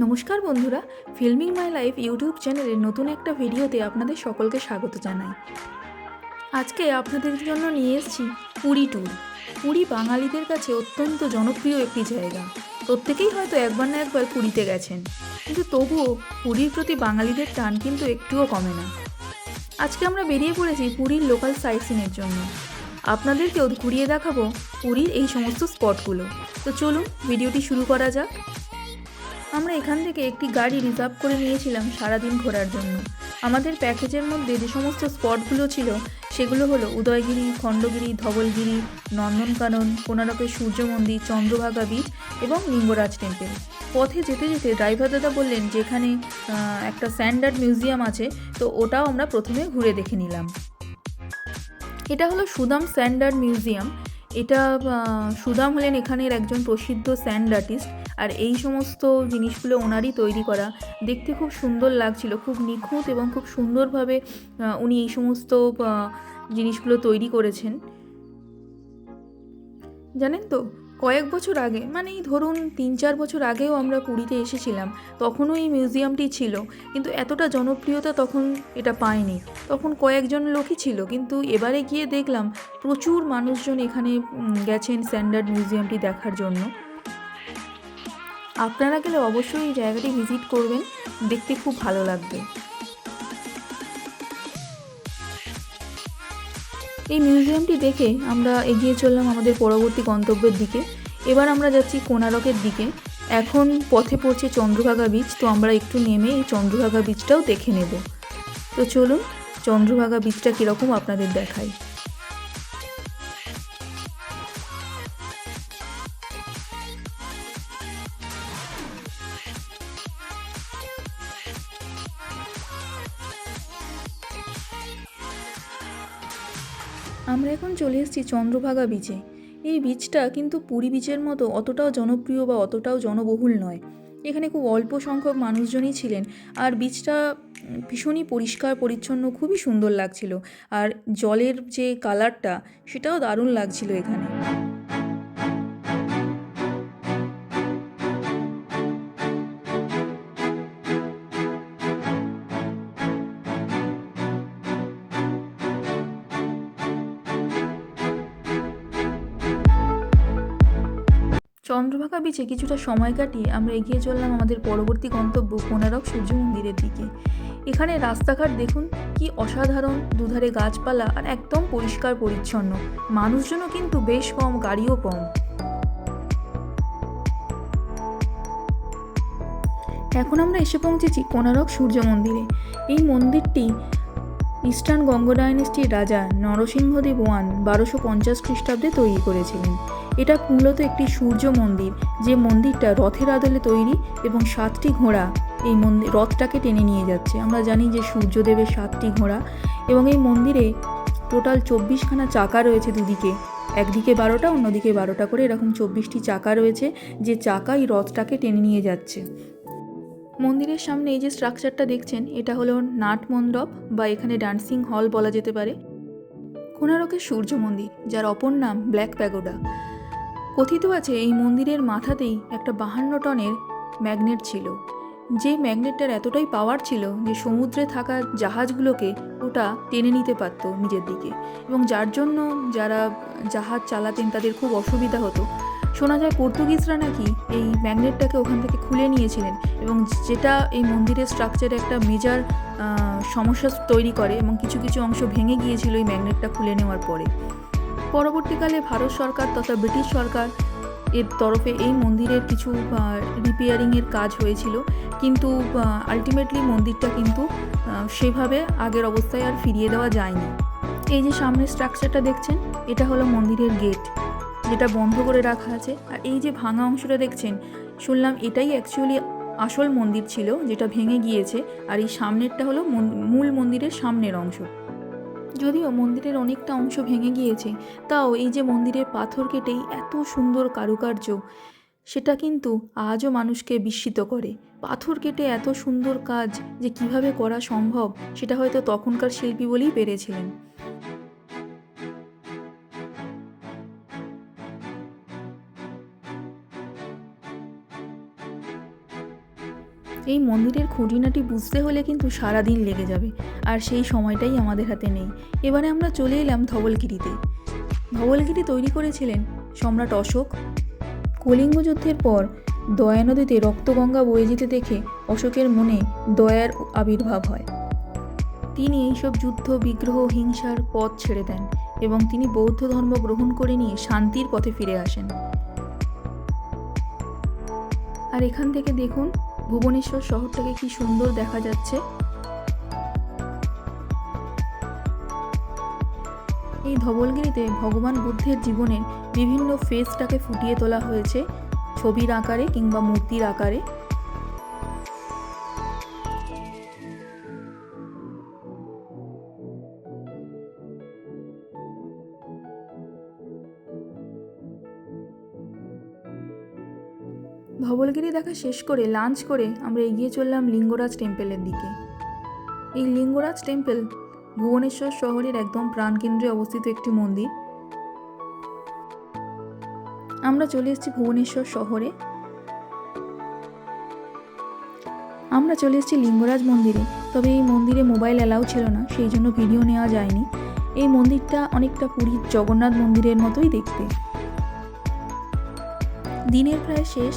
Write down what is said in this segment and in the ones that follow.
নমস্কার বন্ধুরা filming my life YouTube চ্যানেলের নতুন একটা ভিডিওতে আপনাদের সকলকে স্বাগত জানাই। আজকে আপনাদের জন্য নিয়ে এসেছি পুরী ট্যুর পুরী বাঙালিদের কাছে অত্যন্ত জনপ্রিয় একটি জায়গা। প্রত্যেকেই হয়তো একবার না একবার পুরীতে গেছেন। কিন্তু তবুও পুরীর প্রতি বাঙালিদের টান কিন্তু একটুও কমে না। আজকে আমরা বেরিয়ে পড়েছি পুরীর লোকাল সাইট সিনের জন্য। আপনাদেরকেও ঘুরিয়ে দেখাবো পুরীর এই সমস্ত স্পটগুলো তো চলুন ভিডিওটি শুরু করা যাক। আমরা এখান থেকে একটি গাড়ি রিজার্ভ করে নিয়েছিলাম সারাদিন ঘোরার জন্য। আমাদের প্যাকেজের মধ্যে যে সমস্ত স্পটগুলো ছিল, সেগুলো হলো উদয়গিরি, খণ্ডগিরি, ধবলগিরি, নন্দনকানন কোনারকের সূর্য মন্দির, চন্দ্রভাগা বিচ এবং লিঙ্গরাজ টেম্পল। পথে যেতে যেতে ড্রাইভার দাদা বললেন যে এখানে একটা স্যান্ডার্ড মিউজিয়াম আছে, তো ওটাও আমরা প্রথমে ঘুরে দেখে নিলাম। এটা হলো সুদাম স্যান্ডার্ড মিউজিয়াম। এটা সুদাম হলেন এখানের একজন প্রসিদ্ধ স্যান্ড আর্টিস্ট। আর এই সমস্ত জিনিসগুলো ওনারই তৈরি করা। দেখতে খুব সুন্দর লাগছিল, খুব নিখুঁত এবং খুব সুন্দরভাবে উনি এই সমস্ত জিনিসগুলো তৈরি করেছেন। জানেন তো, কয়েক বছর আগে মানে এই ধরুন তিন চার বছর আগেও আমরা পুরীতে এসেছিলাম, তখনও এই মিউজিয়ামটি ছিল, কিন্তু এতটা জনপ্রিয়তা তখন এটা পায়নি। তখন কয়েকজন লোকই ছিল, কিন্তু এবারে গিয়ে দেখলাম প্রচুর মানুষজন এখানে গেছেন স্ট্যান্ডার্ড মিউজিয়ামটি দেখার জন্য। আপনারা গেলে অবশ্যই এই জায়গাটি ভিজিট করবেন, দেখতে খুব ভালো লাগবে। এই মিউজিয়ামটি দেখে আমরা এগিয়ে চললাম আমাদের পরবর্তী গন্তব্যের দিকে। এবার আমরা যাচ্ছি কোনারকের দিকে। এখন পথে পড়ছে চন্দ্রভাগা বীচ, তো আমরা একটু নেমে এই চন্দ্রভাগা বীচটাও দেখে নেব। তো চলুন, চন্দ্রভাগা বীচটা কীরকম আপনাদের দেখাই। আমরা এখন চলে এসেছি চন্দ্রভাগা বিচে। এই বীচটা কিন্তু পুরী বীচের মতো অতটাও জনপ্রিয় বা অতটাও জনবহুল নয়। এখানে খুব অল্প সংখ্যক মানুষজনই ছিলেন আর বীচটা ভীষণই পরিষ্কার, পরিচ্ছন্ন, খুবই সুন্দর লাগছিল। আর জলের যে কালারটা, সেটাও দারুণ লাগছিল এখানে। চন্দ্রভাগা বিচে কিছুটা সময় কাটিয়ে আমরা এগিয়ে চললাম আমাদের পরবর্তী গন্তব্য কোনারক সূর্য মন্দিরের দিকে। এখানে রাস্তাঘাট দেখুন, কি অসাধারণ। দুধারে গাছপালা আর একদম পরিষ্কার পরিচ্ছন্ন। মানুষজনও কিন্তু বেশ কম, গাড়িও কম। এখন আমরা এসে পৌঁছেছি কোনারক সূর্য মন্দিরে। এই মন্দিরটি ইস্টার্ন গঙ্গ ডাইনেস্টির রাজা নরসিংহদেব ওয়ান বারোশো পঞ্চাশ খ্রিস্টাব্দে তৈরি করেছিলেন। এটা মূলত একটি সূর্য মন্দির, যে মন্দিরটা রথের আদলে তৈরি এবং সাতটি ঘোড়া এই মন্দির রথটাকে টেনে নিয়ে যাচ্ছে। আমরা জানি যে সূর্যদেবের সাতটি ঘোড়া এবং এই মন্দিরে টোটাল চব্বিশখানা চাকা রয়েছে দুদিকে। একদিকে বারোটা, অন্যদিকে বারোটা করে এরকম চব্বিশটি চাকা রয়েছে, যে চাকা এই রথটাকে টেনে নিয়ে যাচ্ছে। মন্দিরের সামনে এই যে স্ট্রাকচারটা দেখছেন, এটা হলো নাট মণ্ডপ বা এখানে ডান্সিং হল বলা যেতে পারে। কোনারকের সূর্য মন্দির, যার অপর নাম ব্ল্যাক প্যাগোডা। কথিত আছে এই মন্দিরের মাথাতেই একটা বাহান্ন টনের ম্যাগনেট ছিল। যে ম্যাগনেটটার এতটাই পাওয়ার ছিল যে সমুদ্রে থাকা জাহাজগুলোকে ওটা টেনে নিতে পারতো নিজের দিকে। এবং যার জন্য যারা জাহাজ চালাতেন তাদের খুব অসুবিধা হতো। শোনা যায় পর্তুগিজরা নাকি এই ম্যাগনেটটাকে ওখান থেকে খুলে নিয়েছিলেন এবং যেটা এই মন্দিরের স্ট্রাকচারে একটা মেজার সমস্যা তৈরি করে এবং কিছু কিছু অংশ ভেঙে গিয়েছিল এই ম্যাগনেটটা খুলে নেওয়ার পরে। পরবর্তীকালে ভারত সরকার তথা ব্রিটিশ সরকার এর তরফে এই মন্দিরের কিছু রিপেয়ারিংয়ের কাজ হয়েছিল। কিন্তু আলটিমেটলি মন্দিরটা কিন্তু সেভাবে আগের অবস্থায় আর ফিরিয়ে দেওয়া যায়নি। এই যে সামনের স্ট্রাকচারটা দেখছেন, এটা হলো মন্দিরের গেট যেটা বন্ধ করে রাখা আছে। আর এই যে ভাঙা অংশটা দেখছেন, শুনলাম এটাই অ্যাকচুয়ালি আসল মন্দির ছিল, যেটা ভেঙে গিয়েছে। আর এই সামনেরটা হলো মূল মন্দিরের সামনের অংশ। যদিও মন্দিরের অনেকটা অংশ ভেঙে গিয়েছে, তাও এই যে মন্দিরের পাথর কেটেই এত সুন্দর কারুকার্য, সেটা কিন্তু আজও মানুষকে বিস্মিত করে। পাথর কেটে এত সুন্দর কাজ যে কীভাবে করা সম্ভব, সেটা হয়তো তখনকার শিল্পী বলেই পেরেছিলেন। এই মন্দিরের খুঁটিনাটি বুঝতে হলে কিন্তু সারা দিন লেগে যাবে, আর সেই সময়টাই আমাদের হাতে নেই। এবারে আমরা চলে এলাম ধবলগিরিতে। ধবলগিরি তৈরি করেছিলেন সম্রাট অশোক। কলিঙ্গ যুদ্ধের পর দয়া নদীতে রক্তগঙ্গা বয়ে যেতে দেখে অশোকের মনে দয়ার আবির্ভাব হয়। তিনি এইসব যুদ্ধ, বিগ্রহ, হিংসার পথ ছেড়ে দেন এবং তিনি বৌদ্ধ ধর্ম গ্রহণ করে নিয়ে শান্তির পথে ফিরে আসেন। আর এখান থেকে দেখুন ভুবনেশ্বর শহরটাকে কি সুন্দর দেখা যাচ্ছে? এই ধবলগিরিতে ভগবান বুদ্ধের জীবনের বিভিন্ন ফেসটাকে ফুটিয়ে তোলা হয়েছে। ছবির আকারে কিংবা মূর্তির আকারে। ধবলগিরি দেখা শেষ করে লাঞ্চ করে আমরা এগিয়ে চললাম লিঙ্গরাজ টেম্পেলের দিকে। এই লিঙ্গরাজ টেম্পেল ভুবনেশ্বর শহরের একদম প্রাণকেন্দ্রে অবস্থিত একটি মন্দির। আমরা চলে এসেছি ভুবনেশ্বর শহরে। আমরা চলে এসেছি লিঙ্গরাজ মন্দিরে। তবে এই মন্দিরে মোবাইল অ্যালাউ ছিল না, সেই জন্য ভিডিও নেওয়া যায়নি। এই মন্দিরটা অনেকটা পুরীর জগন্নাথ মন্দিরের মতোই দেখতে। দিনের প্রায় শেষ।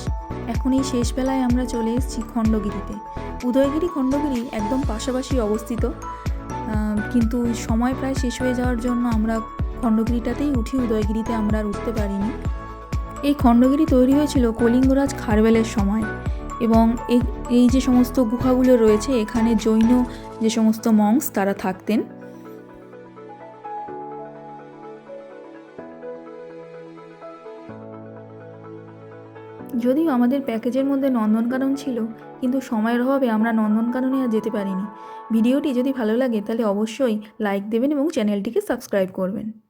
এখন এই শেষ বেলায় আমরা চলে এসেছি খণ্ডগিরিতে। উদয়গিরি, খণ্ডগিরি একদম পাশাপাশি অবস্থিত। কিন্তু সময় প্রায় শেষ হয়ে যাওয়ার জন্য আমরা খণ্ডগিরিটাতেই উঠি, উদয়গিরিতে আমরা আর উঠতে পারিনি। এই খণ্ডগিরি তৈরি হয়েছিল কলিঙ্গরাজ খারবেলের সময় এবং এই এই যে সমস্ত গুহাগুলো রয়েছে, এখানে জৈন যে সমস্ত মংস তারা থাকতেন যদিও আমাদের প্যাকেজের মধ্যে নন্দনকানন ছিল, কিন্তু সময়ের অভাবে আমরা নন্দনকাননে আর যেতে পারিনি। ভিডিওটি যদি ভালো লাগে, তাহলে অবশ্যই লাইক দেবেন এবং চ্যানেলটিকে সাবস্ক্রাইব করবেন।